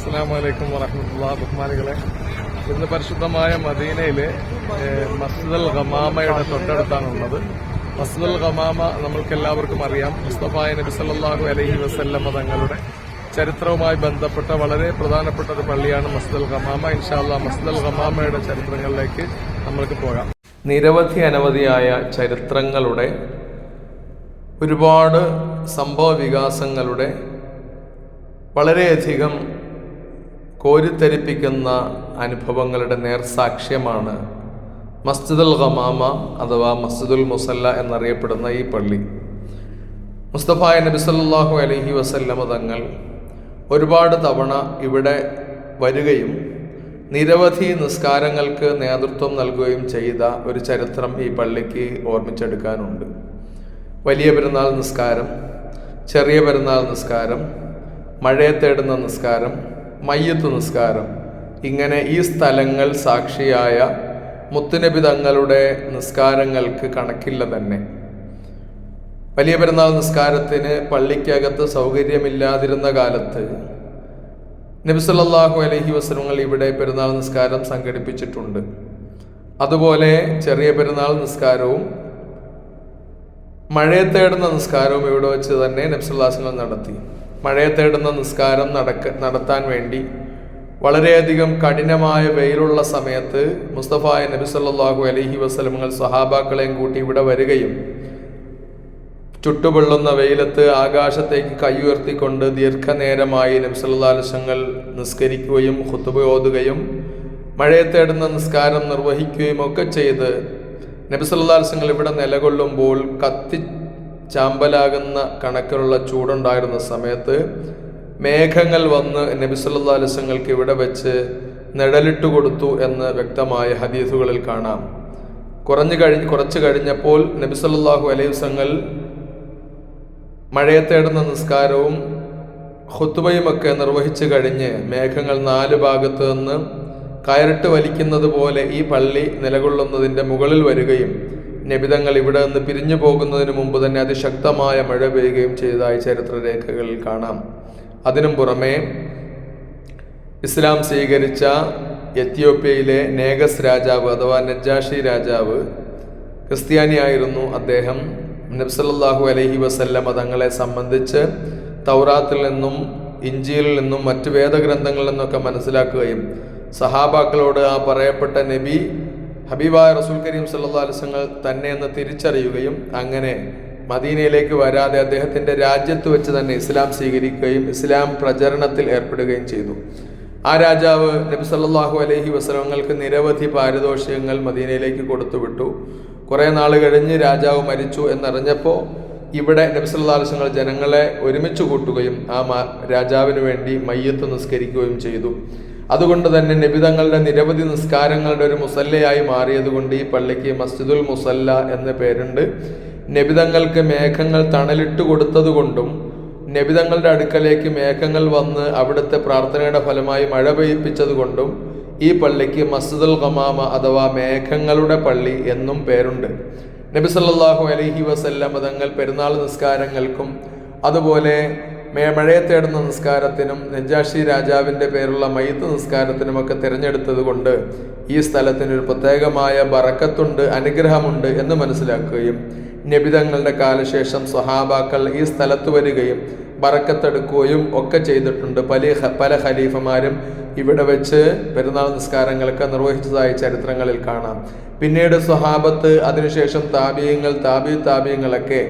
അസ്സാം വലൈക്കും ബഹുമാനികളെ. ഇന്ന് പരിശുദ്ധമായ മദീനയിലെ മസ്ജിദ് മസ്ജിദുൽ ഖമാമയുടെ തൊട്ടടുത്താണുള്ളത്. മസ്ജിദുൽ ഖമാമ നമ്മൾക്ക് എല്ലാവർക്കും അറിയാം. മുസ്തഫായ നബി സല്ലാഹു അലൈഹി വസല്ലമ തങ്ങളുടെ ചരിത്രവുമായി ബന്ധപ്പെട്ട വളരെ പ്രധാനപ്പെട്ട ഒരു പള്ളിയാണ് മസ്ജിദുൽ ഖമാമ. ഇൻഷാല്ല മസ്ജിദുൽ ഖമാമയുടെ ചരിത്രങ്ങളിലേക്ക് നമ്മൾക്ക് പോകാം. നിരവധി അനവധിയായ ചരിത്രങ്ങളുടെ ഒരുപാട് സംഭവ വികാസങ്ങളുടെ വളരെയധികം കോരിത്തരിപ്പിക്കുന്ന അനുഭവങ്ങളുടെ നേർസാക്ഷ്യമാണ് മസ്ജിദുൽ ഖമാമ അഥവാ മസ്ജിദുൽ മുസല്ല എന്നറിയപ്പെടുന്ന ഈ പള്ളി. മുസ്തഫ നബി സല്ലാഹു അലഹി വസല്ലമ തങ്ങൾ ഒരുപാട് തവണ ഇവിടെ വരികയും നിരവധി നിസ്കാരങ്ങൾക്ക് നേതൃത്വം നൽകുകയും ചെയ്ത ഒരു ചരിത്രം ഈ പള്ളിക്ക് ഓർമ്മിച്ചെടുക്കാനുണ്ട്. വലിയ പെരുന്നാൾ നിസ്കാരം ചെറിയ പെരുന്നാൾ നിസ്കാരം മഴയെ തേടുന്ന നിസ്കാരം മയ്യത്ത് നിസ്കാരം. ഇങ്ങനെ ഈ സ്ഥലങ്ങൾ സാക്ഷിയായ മുത്തുനബി തങ്ങളുടെ നിസ്കാരങ്ങൾക്ക് കണക്കില്ല തന്നെ. വലിയ പെരുന്നാൾ നിസ്കാരത്തിന് പള്ളിക്കകത്ത് സൗകര്യമില്ലാതിരുന്ന കാലത്ത് നബിസല്ലാഹു അലഹി വസ്ലങ്ങൾ ഇവിടെ പെരുന്നാൾ നിസ്കാരം സംഘടിപ്പിച്ചിട്ടുണ്ട്. അതുപോലെ ചെറിയ പെരുന്നാൾ നിസ്കാരവും മഴയെ തേടുന്ന നിസ്കാരവും ഇവിടെ വെച്ച് തന്നെ നബ്സുല്ലാസങ്ങൾ നടത്തി. മഴയെ തേടുന്ന നിസ്കാരം നടക്ക നടത്താൻ വേണ്ടി വളരെയധികം കഠിനമായ വെയിലുള്ള സമയത്ത് മുസ്തഫായ നബി സല്ലല്ലാഹു അലൈഹി വസല്ലമകൾ സഹാബാക്കളെയും കൂട്ടി ഇവിടെ വരികയും ചുട്ടുപൊള്ളുന്ന വെയിലത്ത് ആകാശത്തേക്ക് കൈയുയർത്തിക്കൊണ്ട് ദീർഘനേരമായി നബ്സല്ലാലശങ്ങൾ നിസ്കരിക്കുകയും ഹുത്തുബ് ഓതുകയും മഴയെ തേടുന്ന നിസ്കാരം നിർവഹിക്കുകയും ഒക്കെ ചെയ്ത് നബിസല്ലാലശങ്ങൾ ഇവിടെ നിലകൊള്ളുമ്പോൾ കത്തി ചാമ്പലാകുന്ന കണക്കിലുള്ള ചൂടുണ്ടായിരുന്ന സമയത്ത് മേഘങ്ങൾ വന്ന് നബിസല്ലാ അലസങ്ങൾക്ക് ഇവിടെ വെച്ച് നിഴലിട്ട് കൊടുത്തു എന്ന് വ്യക്തമായ ഹദീസുകളിൽ കാണാം. കുറഞ്ഞു കഴിഞ്ഞ് കുറച്ച് കഴിഞ്ഞപ്പോൾ നബിസല്ലാഹു അലൈഹി വസങ്ങൾ മഴയെ തേടുന്ന നിസ്കാരവും ഹുത്തുബയുമൊക്കെ നിർവഹിച്ചു കഴിഞ്ഞ് മേഘങ്ങൾ നാല് ഭാഗത്തു നിന്ന് കയറിട്ട് വലിക്കുന്നത് പോലെ ഈ പള്ളി നിലകൊള്ളുന്നതിന്റെ മുകളിൽ വരികയും നബിതങ്ങൾ ഇവിടെ നിന്ന് പിരിഞ്ഞു പോകുന്നതിന് മുമ്പ് തന്നെ അതിശക്തമായ മഴ പെയ്യുകയും ചെയ്തതായി ചരിത്രരേഖകളിൽ കാണാം. അതിനും പുറമെ ഇസ്ലാം സ്വീകരിച്ച എത്യോപ്യയിലെ നേഗസ് രാജാവ് അഥവാ നജാഷി രാജാവ് ക്രിസ്ത്യാനിയായിരുന്നു അദ്ദേഹം. നബ്സല്ലാഹു അലഹി വസല്ലമ തങ്ങളെ സംബന്ധിച്ച് തൗറാത്തിൽ നിന്നും ഇഞ്ചിയിൽ നിന്നും മറ്റു വേദഗ്രന്ഥങ്ങളിൽ നിന്നൊക്കെ മനസ്സിലാക്കുകയും സഹാബാക്കളോട് ആ പറയപ്പെട്ട നബി ഹബീബായ റസൂൽ കരീം സല്ലാ അലിസങ്ങൾ തന്നെ എന്ന് തിരിച്ചറിയുകയും അങ്ങനെ മദീനയിലേക്ക് വരാതെ അദ്ദേഹത്തിന്റെ രാജ്യത്ത് വെച്ച് തന്നെ ഇസ്ലാം സ്വീകരിക്കുകയും ഇസ്ലാം പ്രചരണത്തിൽ ഏർപ്പെടുകയും ചെയ്തു. ആ രാജാവ് നബി സല്ലാഹു അലഹി വസ്ലമങ്ങൾക്ക് നിരവധി പാരിതോഷികങ്ങൾ മദീനയിലേക്ക് കൊടുത്തുവിട്ടു. കുറേ നാൾ കഴിഞ്ഞ് രാജാവ് മരിച്ചു എന്നറിഞ്ഞപ്പോൾ ഇവിടെ നബി സല്ലാ വസല്ലം ജനങ്ങളെ ഒരുമിച്ച് കൂട്ടുകയും ആ രാജാവിന് വേണ്ടി മയ്യത്ത് നിസ്കരിക്കുകയും ചെയ്തു. അതുകൊണ്ട് തന്നെ നബിതങ്ങളുടെ നിരവധി നിസ്കാരങ്ങളുടെ ഒരു മുസല്ലയായി മാറിയതുകൊണ്ട് ഈ പള്ളിക്ക് മസ്ജിദുൽ മുസല്ല എന്ന പേരുണ്ട്. നബിതങ്ങൾക്ക് മേഘങ്ങൾ തണലിട്ട് കൊടുത്തതുകൊണ്ടും നബിതങ്ങളുടെ അടുക്കലേക്ക് മേഘങ്ങൾ വന്ന് അവിടുത്തെ പ്രാർത്ഥനയുടെ ഫലമായി മഴ പെയ്യിപ്പിച്ചതുകൊണ്ടും ഈ പള്ളിക്ക് മസ്ജിദുൽ ഖമാമ അഥവാ മേഘങ്ങളുടെ പള്ളി എന്നും പേരുണ്ട്. നബി സല്ലല്ലാഹു അലഹി വസല്ലം തങ്ങൾ പെരുന്നാൾ നിസ്കാരങ്ങൾക്കും അതുപോലെ മഴയെ തേടുന്ന നിസ്കാരത്തിനും നെജാഷി രാജാവിന്റെ പേരുള്ള മയ്യത്ത് നിസ്കാരത്തിനുമൊക്കെ തിരഞ്ഞെടുത്തത് കൊണ്ട് ഈ സ്ഥലത്തിനൊരു പ്രത്യേകമായ ബറക്കത്തുണ്ട് അനുഗ്രഹമുണ്ട് എന്ന് മനസ്സിലാക്കുകയും നബിതങ്ങളുടെ കാലശേഷം സ്വഹാബാക്കൾ ഈ സ്ഥലത്ത് വരികയും ബറക്കത്തെടുക്കുകയും ഒക്കെ ചെയ്തിട്ടുണ്ട്. പല പല ഖലീഫമാരും ഇവിടെ വെച്ച് പെരുന്നാൾ നിസ്കാരങ്ങളൊക്കെ നിർവഹിച്ചതായി ചരിത്രങ്ങളിൽ കാണാം. പിന്നീട് സ്വഹാബത്ത് അതിനുശേഷം താപീയങ്ങൾ താപി താപീയങ്ങളൊക്കെ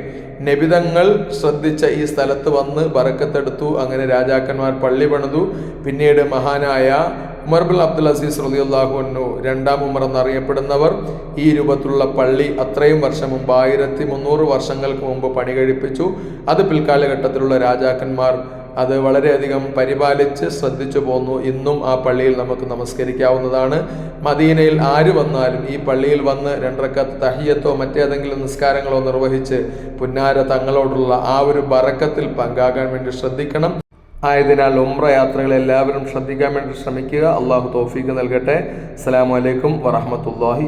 നബിതങ്ങൾ ശ്രദ്ധിച്ച ഈ സ്ഥലത്ത് വന്ന് ബറക്കത്തെടുത്തു. അങ്ങനെ രാജാക്കന്മാർ പള്ളി പണിതു. പിന്നീട് മഹാനായ ഉമർബുൽ അബ്ദുൽ അസീസ് റലിയുല്ലാഹുനു രണ്ടാം ഉമർ എന്നറിയപ്പെടുന്നവർ ഈ രൂപത്തിലുള്ള പള്ളി അത്രയും വർഷം മുമ്പ് ആയിരത്തി മുന്നൂറ് വർഷങ്ങൾക്ക് മുമ്പ് പണി കഴിപ്പിച്ചു. അത് പിൽക്കാലഘട്ടത്തിലുള്ള രാജാക്കന്മാർ അത് വളരെയധികം പരിപാലിച്ച് ശ്രദ്ധിച്ചു പോന്നു. ഇന്നും ആ പള്ളിയിൽ നമുക്ക് നമസ്കരിക്കാവുന്നതാണ്. മദീനയിൽ ആര് വന്നാലും ഈ പള്ളിയിൽ വന്ന് രണ്ടരക്കത്ത് തഹിയത്തോ മറ്റേതെങ്കിലും നിസ്കാരങ്ങളോ നിർവഹിച്ച് പുന്നാര തങ്ങളോടുള്ള ആ ഒരു ബറക്കത്തിൽ പങ്കാകാൻ വേണ്ടി ശ്രദ്ധിക്കണം. ആയതിനാൽ ഉംറ യാത്രകൾ എല്ലാവരും ശ്രദ്ധിക്കാൻ വേണ്ടി ശ്രമിക്കുക. അള്ളാഹു തോഫീക്ക് നൽകട്ടെ. അസ്സലാമു അലൈക്കും വറഹമത്തല്ലാഹി